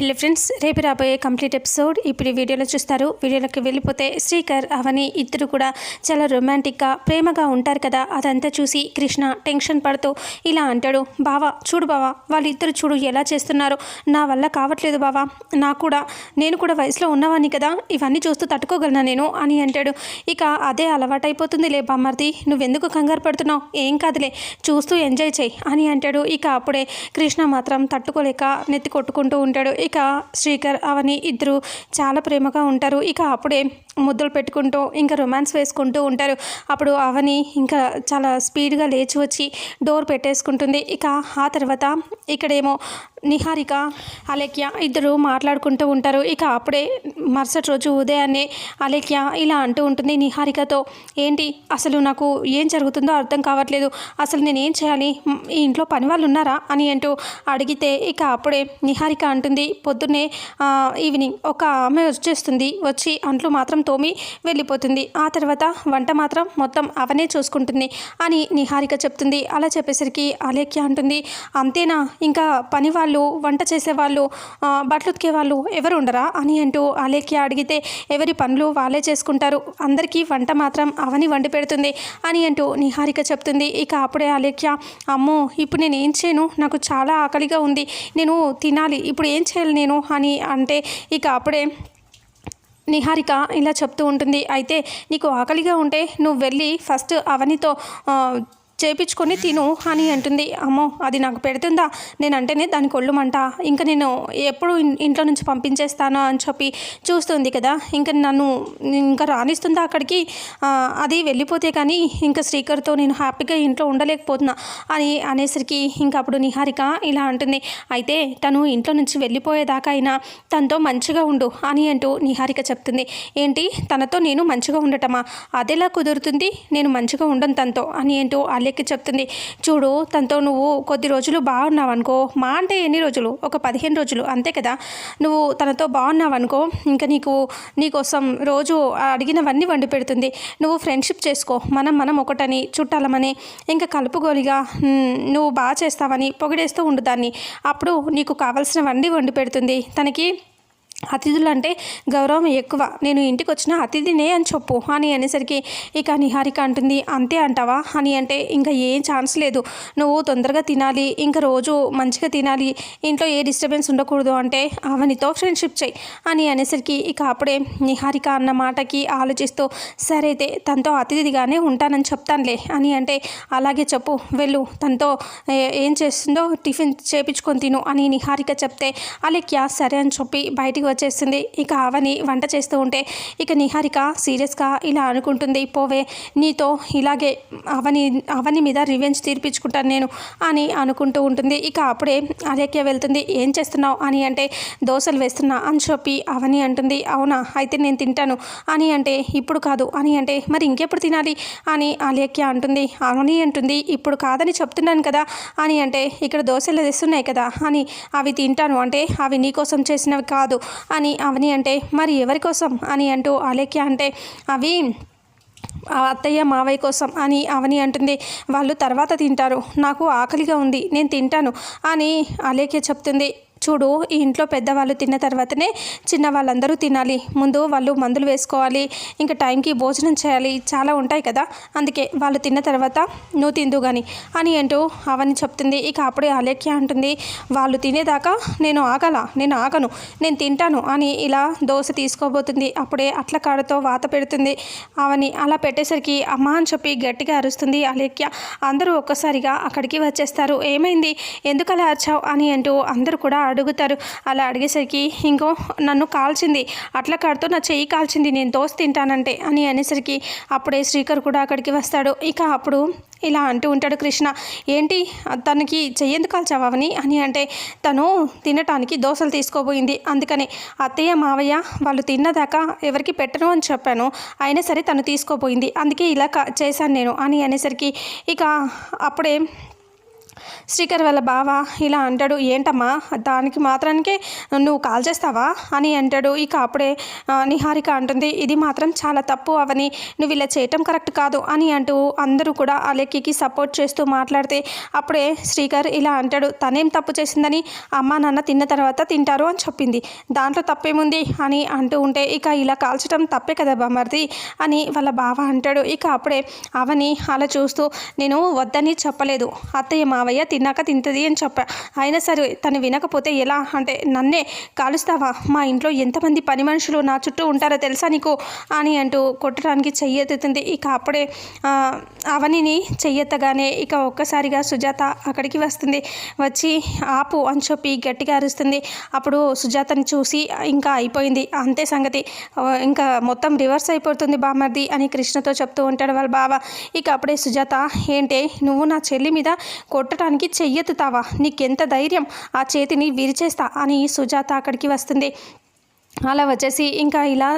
Hello friends రేపు రాబోయే complete episode ఇప్పుడు వీడియోలో చూస్తారు. వీడియోలోకి వెళ్ళిపోతే శ్రీకర్ అవని ఇద్దరు కూడా చాలా రొమాంటిక్గా ప్రేమగా ఉంటారు కదా. అదంతా చూసి కృష్ణ టెన్షన్ పడుతూ ఇలా అంటాడు బావా చూడు బావా వాళ్ళిద్దరు చూడు ఎలా చేస్తున్నారు. నా వల్ల కావట్లేదు బావా. నా కూడా నేను కూడా వయసులో ఉన్నవాన్ని కదా. ఇవన్నీ చూస్తూ తట్టుకోగలనా నేను? అని అంటాడు. ఇక అదే అలవాటైపోతుంది లే బామ్మర్ది. నువ్వెందుకు కంగారు పడుతున్నావు? ఏం కాదులే. చూస్తూ ఎంజాయ్ చేయి అని అంటాడు. ఇక అప్పుడే కృష్ణ మాత్రం తట్టుకోలేక నెత్తి కొట్టుకుంటూ ఉంటాడు. ఇక శ్రీకర్ అవని ఇద్దరు చాలా ప్రేమగా ఉంటారు. ఇక అప్పుడే ముద్దులు పెట్టుకుంటూ ఇంకా రొమాన్స్ వేసుకుంటూ ఉంటారు. అప్పుడు అవని ఇంకా చాలా స్పీడ్గా లేచి వచ్చి డోర్ పెట్టేసుకుంటుంది. ఇక ఆ తర్వాత ఇక్కడేమో నిహారిక అలేఖ్య ఇద్దరు మాట్లాడుకుంటూ ఉంటారు. ఇక అప్పుడే మరుసటి రోజు ఉదయాన్నే అలేఖ్య ఇలా అంటూ ఉంటుంది నిహారికతో ఏంటి? అసలు నాకు ఏం జరుగుతుందో అర్థం కావట్లేదు. అసలు నేను ఏం చేయాలి ఈ ఇంట్లో పని వాళ్ళు ఉన్నారా? అని అంటూ అడిగితే ఇక అప్పుడే నిహారిక అంటుంది పొద్దున్నే ఈవినింగ్ ఒక ఆమె వచ్చేస్తుంది. వచ్చి అంట్లు మాత్రం తోమి వెళ్ళిపోతుంది. ఆ తర్వాత వంట మాత్రం మొత్తం అవనే చూసుకుంటుంది అని నిహారిక చెప్తుంది. అలా చెప్పేసరికి అలేఖ్య అంటుంది అంతేనా? ఇంకా పని వాళ్ళు వంట చేసేవాళ్ళు బట్టలు ఉతికే వాళ్ళు ఎవరు ఉండరా? అని అంటూ అలేఖ్య అడిగితే ఎవరి పనులు వాళ్ళే చేసుకుంటారు. అందరికీ వంట మాత్రం అవని వండి పెడుతుంది అని అంటూ నిహారిక చెప్తుంది. ఇక అప్పుడే అలేఖ్య అమ్మో ఇప్పుడు నేను ఏం చేయను? నాకు చాలా ఆకలిగా ఉంది. నేను తినాలి. ఇప్పుడు ఏం చేయాలి నేను? అని అంటే ఇక అప్పుడే నిహారిక ఇలా చెప్తూ ఉంటుంది. అయితే నీకు ఆకలిగా ఉంటే నువ్వు వెళ్ళి ఫస్ట్ అవనితో చేపించుకొని తిను అని అంటుంది. అమ్మో అది నాకు పెడుతుందా? నేను అంటేనే దాని కొళ్ళుమంట. ఇంకా నేను ఎప్పుడు ఇంట్లో నుంచి పంపించేస్తాను అని చెప్పి చూస్తుంది కదా. ఇంకా నన్ను ఇంకా రాణిస్తుందా అక్కడికి? అది వెళ్ళిపోతే కానీ ఇంకా శ్రీకర్తో నేను హ్యాపీగా ఇంట్లో ఉండలేకపోతున్నా అని అనేసరికి ఇంకా అప్పుడు నిహారిక ఇలా అంటుంది. అయితే తను ఇంట్లో నుంచి వెళ్ళిపోయేదాకా అయినా తనతో మంచిగా ఉండు అని అంటూ నిహారిక చెప్తుంది. ఏంటి? తనతో నేను మంచిగా ఉండటమా? అదేలా కుదురుతుంది? నేను మంచిగా ఉండను తనతో అని అంటూ ఏంటో అల్లెక్కి చెప్తుంది. చూడు తనతో నువ్వు కొద్ది రోజులు బాగున్నావు అనుకో మా అంటే ఎన్ని రోజులు? ఒక పదిహేను రోజులు అంతే కదా? నువ్వు తనతో బాగున్నావు అనుకో ఇంకా నీకు నీకోసం రోజు అడిగినవన్నీ వండి పెడుతుంది. నువ్వు ఫ్రెండ్షిప్ చేసుకో మనం మనం ఒకటని చుట్టాలమని ఇంకా కలుపుగోలిగా నువ్వు బాగా చేస్తావని పొగిడేస్తూ ఉండు దాన్ని. అప్పుడు నీకు కావాల్సినవన్నీ వండి పెడుతుంది. తనకి అతిథులు అంటే గౌరవం ఎక్కువ. నేను ఇంటికి వచ్చిన అతిథినే అని చెప్పు అని అనేసరికి ఇక నిహారిక అంటుంది అంతే అంటావా అని అంటే ఇంకా ఏం ఛాన్స్ లేదు. నువ్వు తొందరగా తినాలి. ఇంకా రోజు మంచిగా తినాలి. ఇంట్లో ఏ డిస్టర్బెన్స్ ఉండకూడదు అంటే అవనితో ఫ్రెండ్షిప్ చేయి అని అనేసరికి ఇక అప్పుడే నిహారిక అన్న మాటకి ఆలోచిస్తూ సరే అయితే తనతో అతిథిగానే ఉంటానని చెప్తానులే అని అంటే అలాగే చెప్పు. వెళ్ళు. తనతో ఏం చేస్తుందో టిఫిన్ చేపించుకొని తిను అని నిహారిక చెప్తే అలెక్య సరే అని చెప్పి బయటికి వచ్చేస్తుంది. ఇక అవని వంట చేస్తూ ఉంటే ఇక నిహారిక సీరియస్గా ఇలా అనుకుంటుంది. పోవే నీతో ఇలాగే అవని అవని మీద రివెంజ్ తీర్పించుకుంటాను నేను అని అనుకుంటూ ఉంటుంది. ఇక అప్పుడే అలేఖ్య వెళ్తుంది. ఏం చేస్తున్నావు అని అంటే దోశలు వేస్తున్నా అని చెప్పి అవని అంటుంది. అవునా అయితే నేను తింటాను అని అంటే ఇప్పుడు కాదు అని అంటే మరి ఇంకెప్పుడు తినాలి అని అలేఖ్య అంటుంది. అవని అంటుంది ఇప్పుడు కాదని చెప్తున్నాను కదా అని అంటే ఇక్కడ దోశలు వేస్తున్నాయి కదా అని అవి తింటాను అంటే అవి నీకోసం చేసినవి కాదు అని అవని అంటే మరి ఎవరి కోసం? అని అంటూ అలేఖ్య అంటే అవి ఆ అత్తయ్య మావయ్య కోసం అని అవని అంటుంది. వాళ్ళు తర్వాత తింటారు. నాకు ఆకలిగా ఉంది నేను తింటాను అని అలేఖ్య చెప్తుంది. చూడు ఈ ఇంట్లో పెద్దవాళ్ళు తిన్న తర్వాతనే చిన్న వాళ్ళందరూ తినాలి. ముందు వాళ్ళు మందులు వేసుకోవాలి. ఇంకా టైంకి భోజనం చేయాలి. చాలా ఉంటాయి కదా. అందుకే వాళ్ళు తిన్న తర్వాత నువ్వు తిందు కానీ అని అంటూ అవని చెప్తుంది. ఇక అప్పుడే అలేఖ్య అంటుంది వాళ్ళు తినేదాకా నేను ఆగల. నేను ఆగను. నేను తింటాను. అని ఇలా దోశ తీసుకోబోతుంది. అప్పుడే అట్ల కాడతో వాత పెడుతుంది. అవని అలా పెట్టేసరికి అమ్మ అని చెప్పి గట్టిగా అరుస్తుంది అలేఖ్య. అందరూ ఒక్కసారిగా అక్కడికి వచ్చేస్తారు. ఏమైంది? ఎందుకు అలా వచ్చావు అని అంటూ అందరూ కూడా అడుగుతారు. అలా అడిగేసరికి ఇంకో నన్ను కాల్చింది. అట్ల కాడుతో నా చెయ్యి కాల్చింది. నేను దోశ తింటానంటే అని అనేసరికి అప్పుడే శ్రీకర్ కూడా అక్కడికి వస్తాడు. ఇక అప్పుడు ఇలా అంటూ ఉంటాడు కృష్ణ. ఏంటి? తనకి చెయ్యేందుకు కాల్చావని అని అంటే తను తినటానికి దోశలు తీసుకోబోయింది. అందుకని అత్తయ్య మావయ్య వాళ్ళు తిన్నదాకా ఎవరికి పెట్టను అని చెప్పాను. అయినా సరే తను తీసుకోబోయింది. అందుకే ఇలా చేశాను నేను అని అనేసరికి ఇక అప్పుడే శ్రీకర్ వాళ్ళ బావ ఇలా అంటాడు ఏంటమ్మా దానికి మాత్రానికే నువ్వు కాల్ చేస్తావా? అని అంటాడు. ఇక అప్పుడే నిహారిక అంటుంది ఇది మాత్రం చాలా తప్పు అవని నువ్వు ఇలా చేయటం కరెక్ట్ కాదు అని అంటూ అందరూ కూడా అలెక్కి సపోర్ట్ చేస్తూ మాట్లాడితే అప్పుడే శ్రీకర్ ఇలా అంటాడు తనేం తప్పు చేసిందని అమ్మ నాన్న తిన్న తర్వాత తింటారు అని చెప్పింది. దాంట్లో తప్పేముంది? అని అంటూ ఉంటే ఇక ఇలా కాల్చడం తప్పే కదా బామర్ది అని వాళ్ళ బావ అంటాడు. ఇక అప్పుడే అవని అలా చూస్తూ నేను వద్దని చెప్పలేదు. అత్తయ్య మావయ్య తిన్నాక తింటుంది అని చెప్పా. అయినా సరే తను వినకపోతే ఎలా? అంటే నన్నే కాలుస్తావా? మా ఇంట్లో ఎంతమంది పని మనుషులు నా చుట్టూ ఉంటారో తెలుసా నీకు? అని అంటూ కొట్టడానికి చెయ్యెత్తుతుంది ఇక అప్పుడే అవనిని చెయ్యెత్తగానే ఇక ఒక్కసారిగా సుజాత అక్కడికి వస్తుంది. వచ్చి ఆపు అని చెప్పి గట్టిగా అరుస్తుంది. అప్పుడు సుజాతని చూసి ఇంకా అయిపోయింది. అంతే సంగతి. ఇంకా మొత్తం రివర్స్ అయిపోతుంది బామర్ది అని కృష్ణతో చెప్తూ ఉంటాడు వాళ్ళ బావ. ఇక అప్పుడే సుజాత ఏంటే నువ్వు నా చెల్లి మీద కొట్ట కొట్టడానికి చెయ్యెత్తుతావా నీకెంత ధైర్యం ఆ చేతిని విరిచేస్తా అని సుజాత అక్కడికి వస్తుంది. అలా వచ్చేసి ఇంకా ఇలా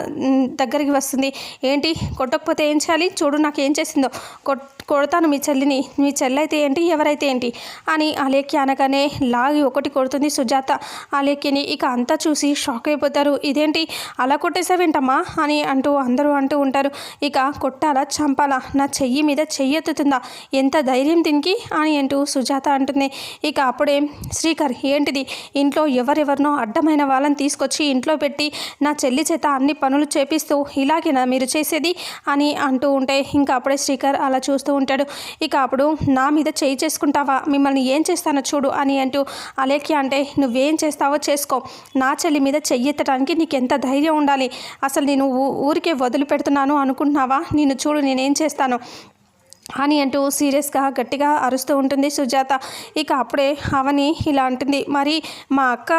దగ్గరికి వస్తుంది. ఏంటి? కొట్టకపోతే ఏం చేయాలి? చూడు నాకు ఏం చేసిందో. కొట్ కొడతాను మీ చెల్లిని మీ చెల్లైతే ఏంటి ఎవరైతే ఏంటి అని అలేఖ్య అనగానే లాగి ఒకటి కొడుతుంది సుజాత. అలేఖ్యని ఇక అంతా చూసి షాక్ అయిపోతారు. ఇదేంటి అలా కొట్టేసావేంటమ్మా అని అంటూ అందరూ అంటూ ఉంటారు. ఇక కొట్టాలా చంపాలా నా చెయ్యి మీద చెయ్యెత్తుతుందా ఎంత ధైర్యం దీనికి అని అంటూ సుజాత అంటుంది. ఇక అప్పుడే శ్రీకర్ ఏంటిది ఇంట్లో ఎవరెవరినో అడ్డమైన వాళ్ళని తీసుకొచ్చి ఇంట్లో పెట్టి నా చెల్లి చేత అన్ని పనులు చేపిస్తూ ఇలాగేనా మీరు చేసేది అని అంటూ ఉంటే ఇంకా అప్పుడే శ్రీకర్ అలా చూస్తూ ఉంటాడు. ఇక అప్పుడు నా మీద చేయి చేసుకుంటావా? మిమ్మల్ని ఏం చేస్తానో చూడు అని అంటూ అలేఖ్య అంటే నువ్వేం చేస్తావో చేసుకో. నా చెల్లి మీద చెయ్యెత్తడానికి నీకు ఎంత ధైర్యం ఉండాలి? అసలు నేను ఊరికే వదిలిపెడుతున్నాను అనుకుంటున్నావా? నేను చూడు నేనేం చేస్తాను? అని అంటూ సీరియస్గా గట్టిగా అరుస్తూ ఉంటుంది సుజాత. ఇక అప్పుడే అవని ఇలా అంటుంది మరి మా అక్క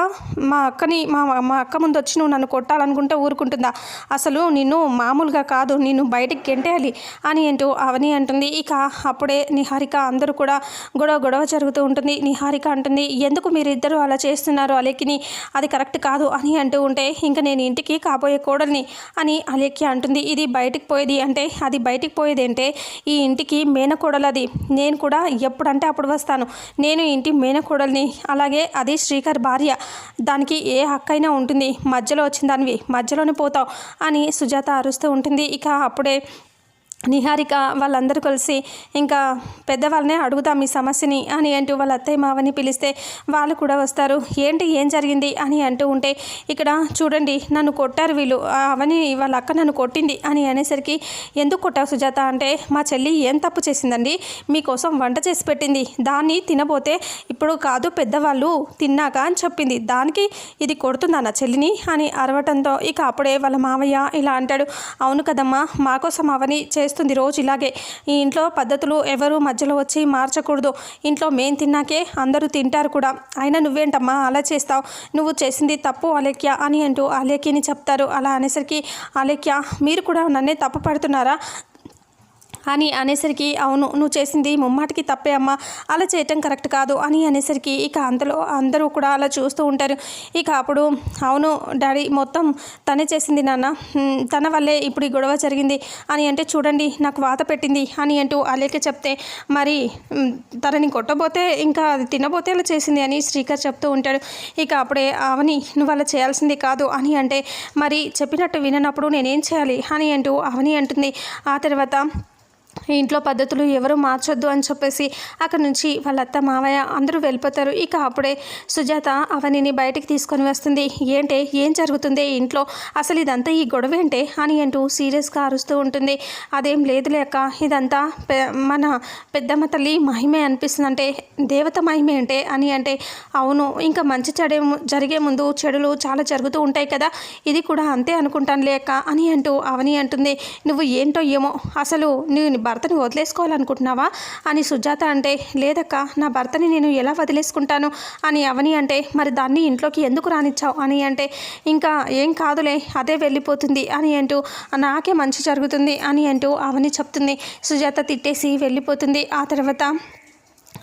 మా అక్కని మా మా అక్క ముందు వచ్చి నువ్వు నన్ను కొట్టాలనుకుంటే ఊరుకుంటుందా? అసలు నిన్ను మామూలుగా కాదు నిన్ను బయటికి గెంటేయాలి అని అంటూ అవని అంటుంది. ఇక అప్పుడే నిహారిక అందరూ కూడా గొడవ గొడవ జరుగుతూ ఉంటుంది. నిహారిక అంటుంది ఎందుకు మీరిద్దరూ అలా చేస్తున్నారు అలెక్కిని అది కరెక్ట్ కాదు అని అంటూ ఉంటే ఇంకా నేను ఇంటికి కాబోయే కోడల్ని అని అలెక్కి అంటుంది. ఇది బయటికి పోయేది అంటే అది బయటికి పోయేది అంటే ఈ ఇంటికి మేనకోడలది నేను కూడా ఎప్పుడంటే అప్పుడు వస్తాను. నేను ఇంటి మేనకోడల్ని అలాగే అది శ్రీకర్ భార్య. దానికి ఏ హక్కైనా ఉంటుంది. మధ్యలో వచ్చిన దానివి మధ్యలోనే పోతావు అని సుజాత అరుస్తూ ఉంటుంది. ఇక అప్పుడే నిహారిక వాళ్ళందరూ కలిసి ఇంకా పెద్దవాళ్ళనే అడుగుదాం ఈ సమస్యని అని అంటూ వాళ్ళ అత్తయ్య మావని పిలిస్తే వాళ్ళు కూడా వస్తారు. ఏంటి ఏం జరిగింది అని అంటూ ఉంటే ఇక్కడ చూడండి నన్ను కొట్టారు వీళ్ళు. అవని వాళ్ళ అక్క నన్ను కొట్టింది అని అనేసరికి ఎందుకు కొట్టావు సుజాత? అంటే మా చెల్లి ఏం తప్పు చేసిందండి? మీకోసం వంట చేసి పెట్టింది. దాన్ని తినబోతే ఇప్పుడు కాదు పెద్దవాళ్ళు తిన్నాక అని చెప్పింది. దానికి ఇది కొడుతుందా నా చెల్లిని? అని అరవటంతో ఇక అప్పుడే వాళ్ళ మావయ్య ఇలా అంటాడు. అవును కదమ్మా మాకోసం అవని చేస్తుంది. రోజు ఇలాగే ఈ ఇంట్లో పద్ధతులు ఎవరు మధ్యలో వచ్చి మార్చకూడదు. ఇంట్లో మేం తిన్నాకే అందరూ తింటారు కూడా. అయినా నువ్వేంటమ్మా అలా చేస్తావు? నువ్వు చేసింది తప్పు అలేఖ్య అని అంటూ అలేఖ్యని చెప్తారు. అలా అనేసరికి అలేఖ్య మీరు కూడా నన్నే తప్పు పడుతున్నారా? అని అనేసరికి అవును నువ్వు చేసింది ముమ్మాటికి తప్పే అమ్మా. అలా చేయటం కరెక్ట్ కాదు అని అనేసరికి ఇక అంతలో అందరూ కూడా అలా చూస్తూ ఉంటారు. ఇక అప్పుడు అవును డాడీ మొత్తం తనే చేసింది నాన్న. తన వల్లే ఇప్పుడు ఈ గొడవ జరిగింది. అని అంటే చూడండి నాకు వాత పెట్టింది అని అంటూ అలేక చెప్తే మరి తనని కొట్టబోతే ఇంకా అది తినబోతే అలా చేసింది అని శ్రీకర్ చెప్తూ ఉంటాడు. ఇక అప్పుడే అవని నువ్వు అలా చేయాల్సింది కాదు అని అంటే మరి చెప్పినట్టు విననప్పుడు నేనేం చేయాలి అని అంటూ అవని అంటుంది. ఆ తర్వాత ఇంట్లో పద్ధతులు ఎవరు మార్చొద్దు అని చెప్పేసి అక్కడ నుంచి వాళ్ళ అత్త మావయ్య అందరూ వెళ్ళిపోతారు. ఇక అప్పుడే సుజాత అవనిని బయటికి తీసుకొని వస్తుంది. ఏంటే? ఏం జరుగుతుంది? ఇంట్లో అసలు ఇదంతా ఈ గొడవ ఏంటే? అని అంటూ సీరియస్గా అరుస్తూ ఉంటుంది. అదేం లేదులే అక్క. ఇదంతా పె మన పెద్దమ్మ తల్లి మహిమే అనిపిస్తుంది అంటే దేవత మహిమే అంటే అని అంటే అవును ఇంకా మంచి చెడే జరిగే ముందు చెడులు చాలా జరుగుతూ ఉంటాయి కదా. ఇది కూడా అంతే అనుకుంటాను లేక అని అంటూ అవని అంటుంది. నువ్వు ఏంటో ఏమో? అసలు నువ్వు భర్తని వదిలేసుకోవాలనుకుంటున్నావా? అని సుజాత అంటే లేదక్క నా భర్తని నేను ఎలా వదిలేసుకుంటాను? అని అవని అంటే మరి దాన్ని ఇంట్లోకి ఎందుకు రానిచ్చావు? అని అంటే ఇంకా ఏం కాదులే అదే వెళ్ళిపోతుంది అని అంటూ నాకే మంచి జరుగుతుంది అని అంటూ అవని చెప్తుంది. సుజాత తిట్టేసి వెళ్ళిపోతుంది. ఆ తర్వాత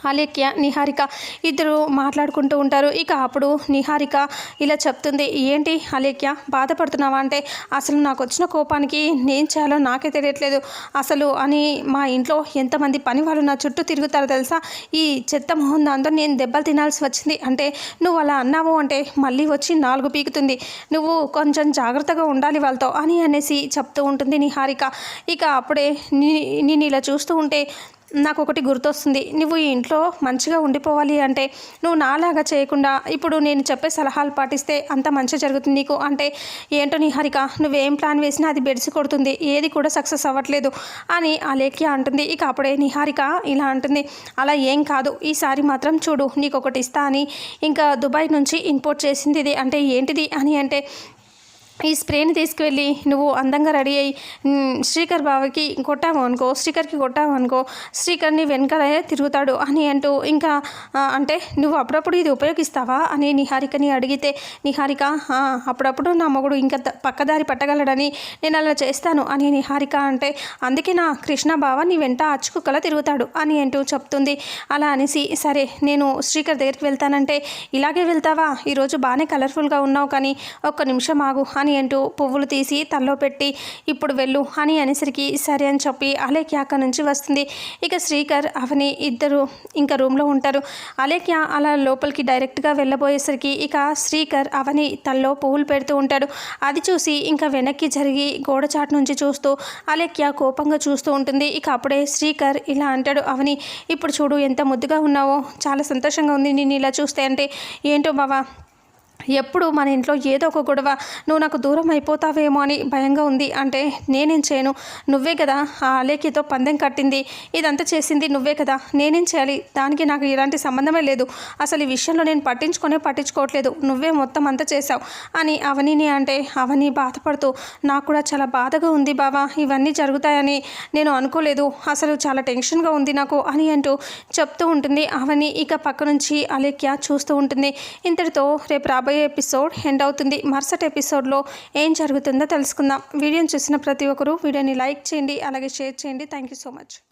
అలేఖ్య నిహారిక ఇద్దరు మాట్లాడుకుంటూ ఉంటారు. ఇక అప్పుడు నిహారిక ఇలా చెప్తుంది ఏంటి అలేఖ్య బాధపడుతున్నావా? అంటే అసలు నాకు వచ్చిన కోపానికి నేను చేయాలో నాకే తెలియట్లేదు. అసలు అని మా ఇంట్లో ఎంతమంది పని వాళ్ళు నా చుట్టూ తిరుగుతారో తెలుసా? ఈ చెత్త మొహం దాంతో నేను దెబ్బలు తినాల్సి వచ్చింది. అంటే నువ్వు అలా అన్నావు అంటే మళ్ళీ వచ్చి నాలుగు పీకుతుంది. నువ్వు కొంచెం జాగ్రత్తగా ఉండాలి వాళ్ళతో అని అనేసి చెప్తూ ఉంటుంది నిహారిక. ఇక అప్పుడే నీ నేను ఇలా చూస్తూ ఉంటే నాకు ఒకటి గుర్తొస్తుంది. నువ్వు ఈ ఇంట్లో మంచిగా ఉండిపోవాలి అంటే నువ్వు నాలాగా చేయకుండా ఇప్పుడు నేను చెప్పే సలహాలు పాటిస్తే అంత మంచి జరుగుతుంది నీకు. అంటే ఏంటో నిహారిక నువ్వేం ప్లాన్ వేసినా అది బెడిసి కొడుతుంది. ఏది కూడా సక్సెస్ అవ్వట్లేదు అని ఆ లేఖ్య అంటుంది. ఇక అప్పుడే నిహారిక ఇలా అంటుంది. అలా ఏం కాదు. ఈసారి మాత్రం చూడు నీకు ఒకటి ఇస్తా అని. ఇంకా దుబాయ్ నుంచి ఇంపోర్ట్ చేసింది ఇది. అంటే ఏంటిది అని అంటే ఈ స్ప్రేని తీసుకువెళ్ళి నువ్వు అందంగా రెడీ అయ్యి శ్రీకర్ బావకి కొట్టావు అనుకో శ్రీకర్కి కొట్టావు అనుకో శ్రీకర్ని వెనకాలే తిరుగుతాడు అని అంటూ ఇంకా అంటే నువ్వు అప్పుడప్పుడు ఇది ఉపయోగిస్తావా అని నిహారికని అడిగితే నిహారిక అప్పుడప్పుడు నా మొగుడు ఇంకా పక్కదారి పట్టగలడని నేను అలా చేస్తాను అని నిహారిక అంటే అందుకే నా కృష్ణ బావ నీ వెంట అచ్చుకుక్కల తిరుగుతాడు అని అంటూ చెప్తుంది. అలా అనేసి సరే నేను శ్రీకర్ దగ్గరికి వెళ్తానంటే ఇలాగే వెళ్తావా? ఈరోజు బాగానే కలర్ఫుల్గా ఉన్నావు కానీ ఒక్క నిమిషం ఆగు అని అంటూ పువ్వులు తీసి తల్లో పెట్టి ఇప్పుడు వెళ్ళు అని అనేసరికి సరే అని చెప్పి అలేఖ్య అక్కడి నుంచి వస్తుంది. ఇక శ్రీకర్ అవని ఇద్దరు ఇంకా రూమ్లో ఉంటారు. అలేఖ్య అలా లోపలికి డైరెక్ట్గా వెళ్ళబోయేసరికి ఇక శ్రీకర్ అవని తల్లో పువ్వులు పెడుతూ ఉంటాడు. అది చూసి ఇంకా వెనక్కి జరిగి గోడచాటు నుంచి చూస్తూ అలేఖ్య కోపంగా చూస్తూ ఉంటుంది. ఇక అప్పుడే శ్రీకర్ ఇలా అంటాడు అవని ఇప్పుడు చూడు ఎంత ముద్దుగా ఉన్నావో చాలా సంతోషంగా ఉంది నేను ఇలా చూస్తే అంటే ఏంటో బావా ఎప్పుడు మన ఇంట్లో ఏదో ఒక గొడవ నువ్వు నాకు దూరం అయిపోతావేమో అని భయంగా ఉంది. అంటే నేనేం చేయను? నువ్వే కదా ఆ అలేఖ్యతో పందెం కట్టింది ఇదంతా చేసింది నువ్వే కదా నేనేం చేయాలి? దానికి నాకు ఎలాంటి సంబంధమే లేదు. అసలు ఈ విషయంలో నేను పట్టించుకునే పట్టించుకోవట్లేదు. నువ్వే మొత్తం అంతా చేశావు అని అవనిని అంటే అవని బాధపడుతూ నాకు కూడా చాలా బాధగా ఉంది బావా ఇవన్నీ జరుగుతాయని నేను అనుకోలేదు. అసలు చాలా టెన్షన్గా ఉంది నాకు అని అంటూ చెప్తూ ఉంటుంది. అవని ఇక పక్క నుంచి అలేఖ్య చూస్తూ ఉంటుంది. ఇంతటితో రేపు రాబోయే ఎపిసోడ్ ఎండ్ అవుతుంది. మరుసటి ఎపిసోడ్లో ఏం జరుగుతుందో తెలుసుకుందాం. వీడియోని చూసిన ప్రతి ఒక్కరూ వీడియోని లైక్ చేయండి అలాగే షేర్ చేయండి. Thank you so much.